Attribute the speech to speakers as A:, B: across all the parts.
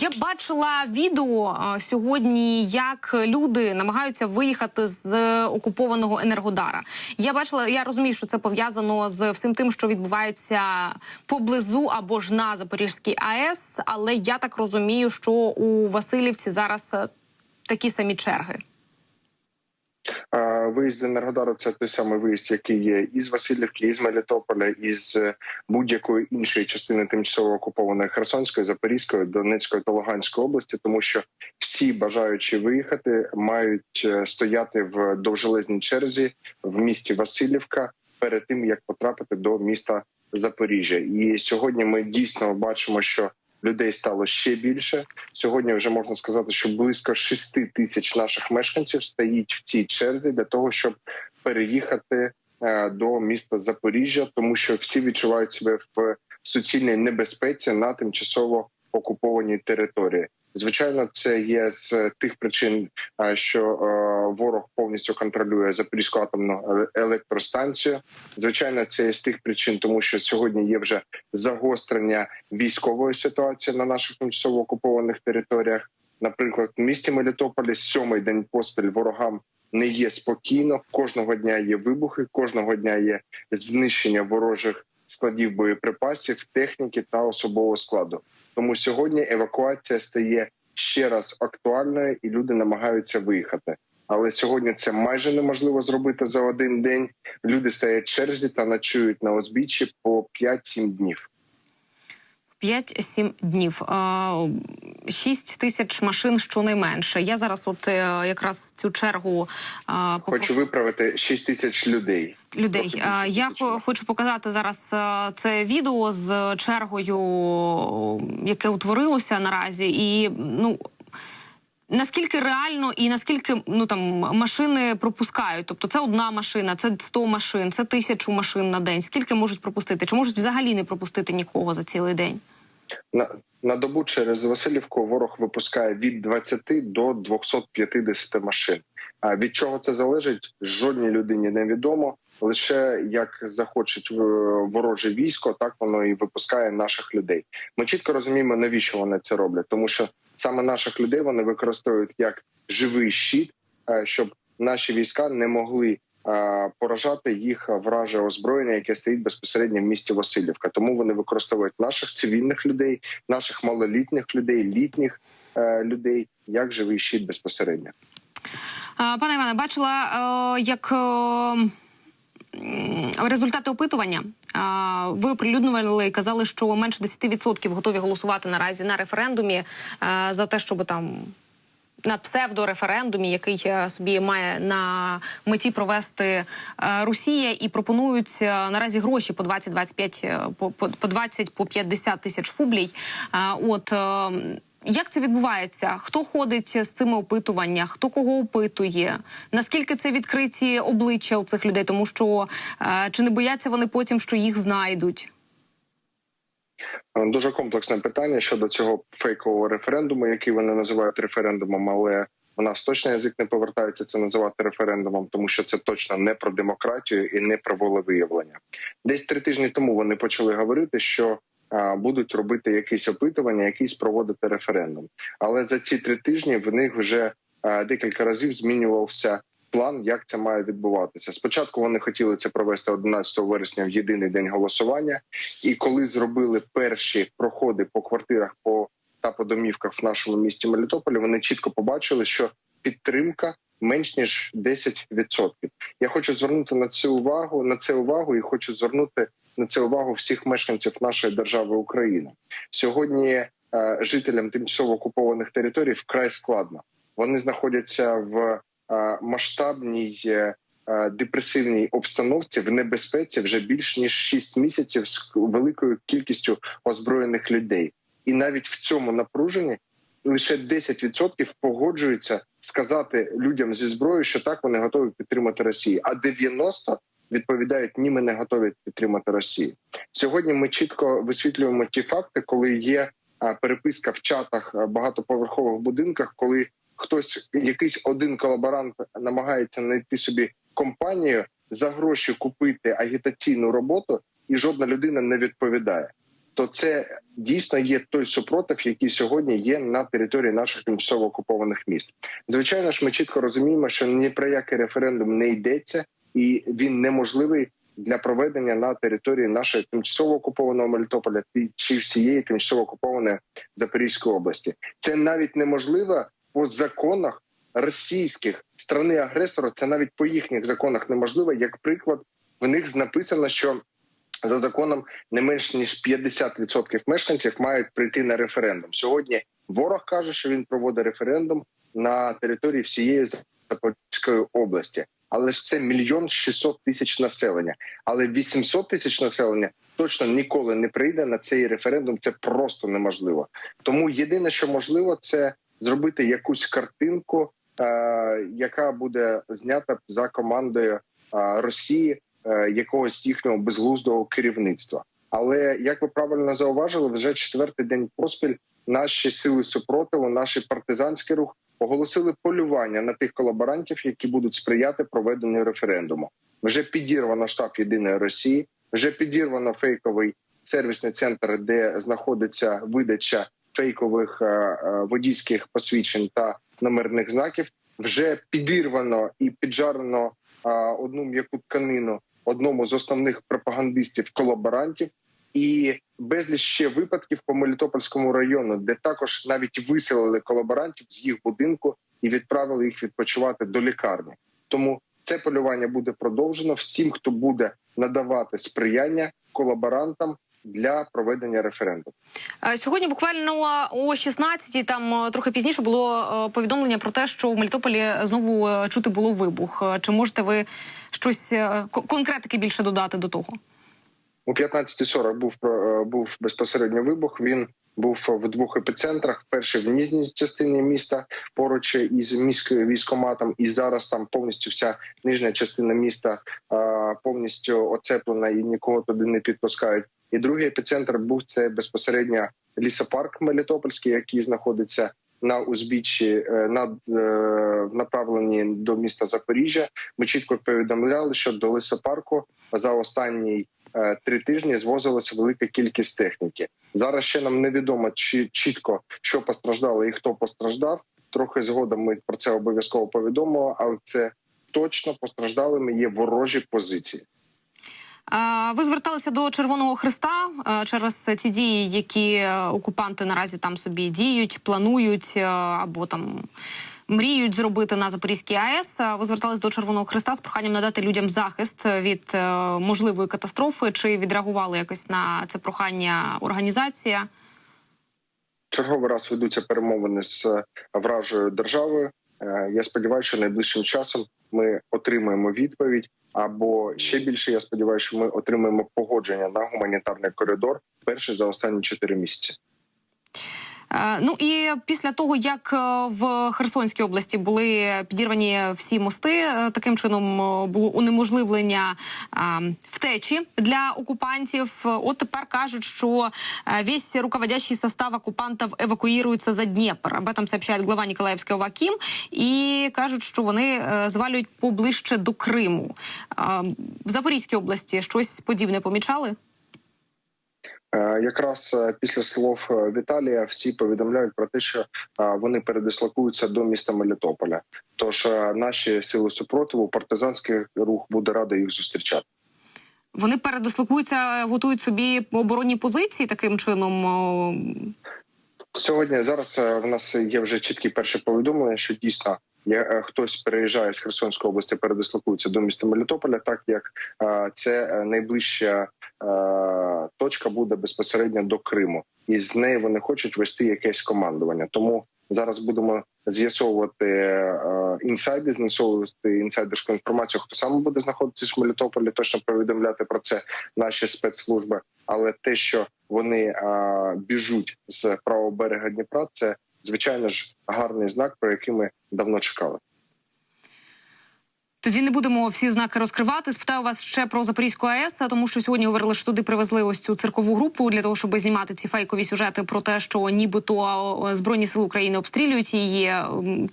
A: Я бачила відео сьогодні, як люди намагаються виїхати з е, окупованого енергодара. Я бачила, я розумію, що це пов'язано з всім тим, що відбувається поблизу або ж на Запорізькій АЕС. Але я так розумію, що у Васильівці зараз е, такі самі черги.
B: Виїзд з Енергодару це той самий виїзд, який є із Васильівки, із Мелітополя, із будь-якої іншої частини тимчасово окупованої Херсонської, Запорізької, Донецької та Луганської області, тому що всі бажаючі виїхати мають е, стояти в довжелезній черзі в місті Васильівка перед тим як потрапити до міста Запоріжжя. І сьогодні ми дійсно бачимо, що людей стало ще більше. Сьогодні вже можна сказати, що близько 6 тисяч наших мешканців стоїть в цій черзі для того, щоб переїхати е, до міста Запоріжжя, тому що всі відчувають себе в суцільній небезпеці на тимчасово окупованій території. Звичайно, це є з тих причин, що е, ворог повністю контролює Запорізьку атомну е, електростанцію. Звичайно, це є з тих причин, тому що сьогодні є вже загострення військової ситуації на наших тимчасово окупованих територіях. Наприклад, в місті Мелітополі сьомий день поспіль ворогам не є спокійно. Кожного дня є вибухи, кожного дня є знищення ворожих складів боєприпасів, техніки та особового складу. Тому сьогодні евакуація стає ще раз актуальною, і люди намагаються виїхати. Але сьогодні це майже неможливо зробити за один день. Люди стоять черзі та ночують на узбіччі по 5-7 днів.
A: 5-7 днів. Е, 6 тисяч машин щонайменше. Я зараз, от е, якраз цю чергу е,
B: Хочу виправити 6 тисяч людей.
A: людей. Е, Я хочу показати зараз е, це відео з чергою, яке утворилося наразі, і ну. Наскільки реально і наскільки ну там машини пропускають? Тобто це одна машина, це 100 машин, це тисячу машин на день. Скільки можуть пропустити? Чи можуть взагалі не пропустити нікого за цілий день?
B: На, на добу через Васильівку ворог випускає від 20 до 250 машин. А від чого це залежить? Жодній людині не відомо. Лише як захочуть е, вороже військо, так воно і випускає наших людей. Ми чітко розуміємо, навіщо вони це роблять, тому що саме наших людей вони використовують як живий щит, е, щоб наші війська не могли е, поражати їх враже озброєння, яке стоїть безпосередньо в місті Васильівка. Тому вони використовують наших цивільних людей, наших малолітніх людей, літніх е, людей як живий щит безпосередньо.
A: Пане Іване, бачила, як результати опитування. Ви оприлюднювали і казали, що менше 10% готові голосувати наразі на референдумі е, за те, щоб там. На псевдореферендумі, який е, собі має на меті провести е, Росія, і пропонують наразі гроші по 20-25, е, по, по, по 20 по 50 тисяч фублій. От е, як це відбувається? Хто ходить з цими опитуваннями? Хто кого опитує? Наскільки це відкриті обличчя у цих людей? Тому що е, чи не бояться вони потім, що їх знайдуть?
B: Дуже комплексне питання щодо цього фейкового референдуму, який вони називають референдумом, але у нас точно язик не повертається це називати референдумом, тому що це точно не про демократію і не про волевиявлення. Десь три тижні тому вони почали говорити, що будуть робити якісь опитування, якісь проводити референдум. Але за ці три тижні в них вже декілька разів змінювався план, як це має відбуватися. Спочатку вони хотіли це провести 11 вересня в єдиний день голосування. І коли зробили перші проходи по квартирах по та по домівках в нашому місті Мелітополі, вони чітко побачили, що підтримка менш ніж 10%. Я хочу звернути на це увагу на це увагу, і хочу звернути на це увагу всіх мешканців нашої держави України. Сьогодні е, жителям тимчасово окупованих територій вкрай складно. Вони знаходяться в е, масштабній. е, депресивній обстановці в небезпеці вже більш ніж 6 місяців з великою кількістю озброєних людей, і навіть в цьому напруженні лише 10% погоджуються сказати людям зі зброєю, що так вони готові підтримати Росію, а 90% відповідають ні, ми не готові підтримати Росію. Сьогодні ми чітко висвітлюємо ті факти, коли є переписка в чатах багатоповерхових будинках, коли хтось, якийсь один колаборант, намагається знайти собі компанію за гроші купити агітаційну роботу, і жодна людина не відповідає. то це дійсно є той супротив, який сьогодні є на території наших тимчасово окупованих міст. Звичайно ж, ми чітко розуміємо, що ні про який референдум не йдеться, і він неможливий для проведення на території нашої тимчасово окупованого Мелітополя чи всієї тимчасово окупованої Запорізької області. Це навіть неможливо по законах російських страни агресора. Це навіть по їхніх законах неможливо. Як приклад, в них написано, що за законом не менш ніж 50% мешканців мають прийти на референдум. Сьогодні ворог каже, що він проводить референдум на території всієї Запорізької області. Але ж це мільйон 600 тисяч населення. Але 800 тисяч населення точно ніколи не прийде на цей референдум. Це просто неможливо. Тому єдине, що можливо, це зробити якусь картинку, е, яка буде знята за командою е, Росії е, якогось їхнього безглуздого керівництва. Але як ви правильно зауважили, вже четвертий день поспіль наші сили супротиву, наш партизанський рух оголосили полювання на тих колаборантів, які будуть сприяти проведенню референдуму. Вже підірвано штаб єдиної Росії, вже підірвано фейковий сервісний центр, де знаходиться видача фейкових е, е, водійських посвідчень та номерних знаків. Вже підірвано і піджарено е, одну м'яку тканину одному з основних пропагандистів колаборантів, і безліч ще випадків по Мелітопольському району, де також навіть виселили колаборантів з їх будинку і відправили їх відпочивати до лікарні. Тому це полювання буде продовжено всім, хто буде надавати сприяння колаборантам для проведення референдуму.
A: Е, Сьогодні буквально о 16-й, там е, трохи пізніше було е, повідомлення про те, що в Мелітополі знову чути було вибух. Чи можете ви щось конкретики більше додати до того?
B: У 15.40 був е, був безпосередньо вибух. Він був в двох епіцентрах. Перший в нижній частині міста поруч із міською військоматом, і зараз там повністю вся нижня частина міста е, повністю оцеплена і нікого туди не підпускають. І другий епіцентр був це безпосередньо лісопарк Мелітопольський, який знаходиться на узбіччі е, на е, направленні до міста Запоріжжя. Ми чітко повідомляли, що до лісопарку за останній три тижні звозилася велика кількість техніки. Зараз ще нам невідомо чи чітко що постраждало і хто постраждав. Трохи згодом ми про це обов'язково повідомимо, але це точно постраждалими є ворожі позиції.
A: Е, Ви зверталися до Червоного Христа е, через ті дії, які е, окупанти наразі там собі діють, планують е, або там. Мріють зробити на Запорізькій АЕС. Е, Ви звертались до Червоного Христа з проханням надати людям захист від е, можливої катастрофи. Чи відреагували якось на це прохання організація?
B: Черговий раз ведуться перемовини з е, вражою державою. Е, Я сподіваюся, що найближчим часом ми отримаємо відповідь. Або ще більше, я сподіваюся, що ми отримаємо погодження на гуманітарний коридор перший за останні чотири місяці.
A: Е, Ну і після того, як е, в Херсонській області були підірвані всі мости, е, таким чином було унеможливлення втечі для окупантів. От тепер кажуть, що весь руководящий состав оккупантов евакуируется за Дніпр. Об этом сообщает глава Ніколаївського ВАКІМ. І кажуть, що вони звалюють поближче до Криму. В Запорізькій області щось подібне помічали?
B: Е, Якраз е, після слов е, Віталія всі повідомляють про те, що вони передислокуються до міста Мелітополя. Тож наші сили супротиву, партизанський рух буде радий їх зустрічати.
A: Вони передислокуються, готують собі оборонні позиції таким чином.
B: Сьогодні зараз в нас є вже чіткі перші повідомлення, що дійсно хтось переїжджає з Херсонської області, передислокується до міста Мелітополя, так як це найближча точка буде безпосередньо до Криму, і з неї вони хочуть вести якесь командування. Тому зараз будемо з'ясовувати е, інсайди, з'ясовувати інсайдерську інформацію, хто саме буде знаходитися в Мелітополі, точно повідомляти про це наші спецслужби. Але те, що вони е, біжуть з правого берега Дніпра, це звичайно ж гарний знак, про який ми давно чекали.
A: Тоді не будемо всі знаки розкривати. Спитаю вас ще про Запорізьку АЕС, тому що сьогодні говорили, що туди привезли ось цю циркову групу для того, щоб знімати ці фейкові сюжети про те, що нібито збройні сили України обстрілюють її.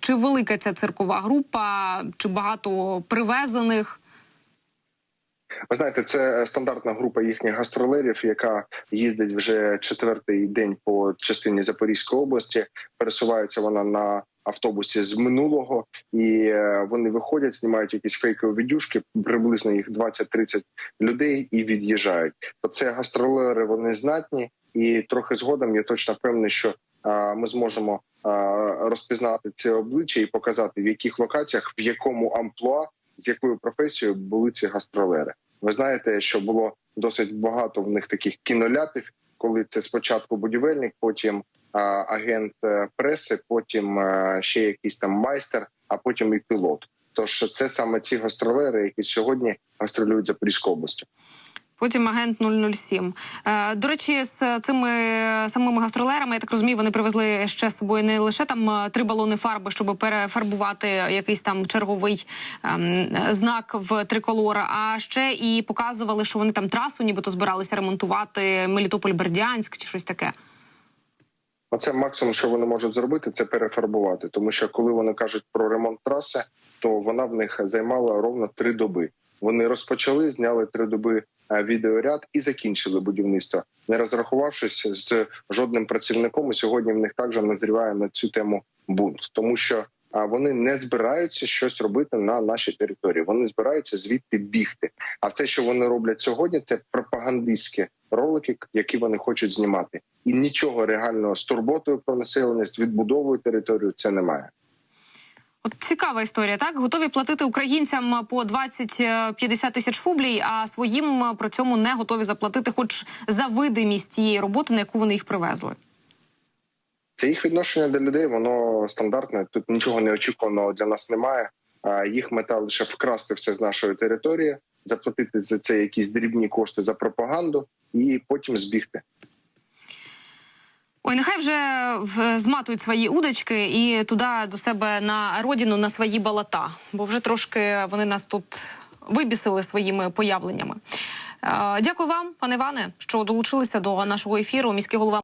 A: Чи велика ця циркова група, чи багато привезених?
B: Ви знаєте, це стандартна група їхніх гастролерів, яка їздить вже четвертий день по частині Запорізької області. Пересувається вона на автобусі з минулого, і е, вони виходять, знімають якісь фейкові відюшки, приблизно їх 20-30 людей і від'їжджають. То це гастролери, вони знатні, і трохи згодом я точно впевнений, що ми зможемо розпізнати це обличчя і показати в яких локаціях, в якому амплуа, з якою професією були ці гастролери. Ви знаєте, що було досить багато в них таких кіноляпів, коли це спочатку будівельник, потім агент е, преси, потім е, ще якийсь там майстер, а потім і пілот. Тож це саме ці гастролери, які сьогодні гастролюють Запорізькою областю.
A: Потім агент 007. Е, до речі, з цими самими гастролерами, я так розумію, вони привезли ще з собою не лише там три балони фарби, щоб перефарбувати якийсь там черговий ем, знак в триколор, а ще і показували, що вони там трасу, нібито збиралися ремонтувати Мелітополь-Бердянськ чи щось таке.
B: Оце максимум, що вони можуть зробити, це перефарбувати. Тому що коли вони кажуть про ремонт траси, то вона в них займала ровно три доби. Вони розпочали, зняли три доби е, відеоряд і закінчили будівництво, не розрахувавшись з жодним працівником. І сьогодні в них також назріває на цю тему бунт, тому що вони не збираються щось робити на нашій території. Вони збираються звідти бігти. А все, що вони роблять сьогодні, це пропагандистські ролики, які вони хочуть знімати, і нічого реального з турботою про населення, з відбудовою території це немає.
A: От цікава історія, так готові платити українцям по 20-50 тисяч фублій, а своїм е, при цьому не готові заплатити, хоч за видимість тієї роботи, на яку вони їх привезли.
B: Це їх відношення до людей, воно стандартне. Тут нічого неочікуваного для нас немає. А їх мета лише вкрасти все з нашої території, заплатити за це якісь дрібні кошти за пропаганду і потім збігти.
A: Ой, нехай вже зматують свої удочки і туди до себе на родину на свої балата, бо вже трошки вони нас тут вибісили своїми появленнями. Е, Дякую вам, пане Іване, що долучилися до нашого ефіру. Міський голова.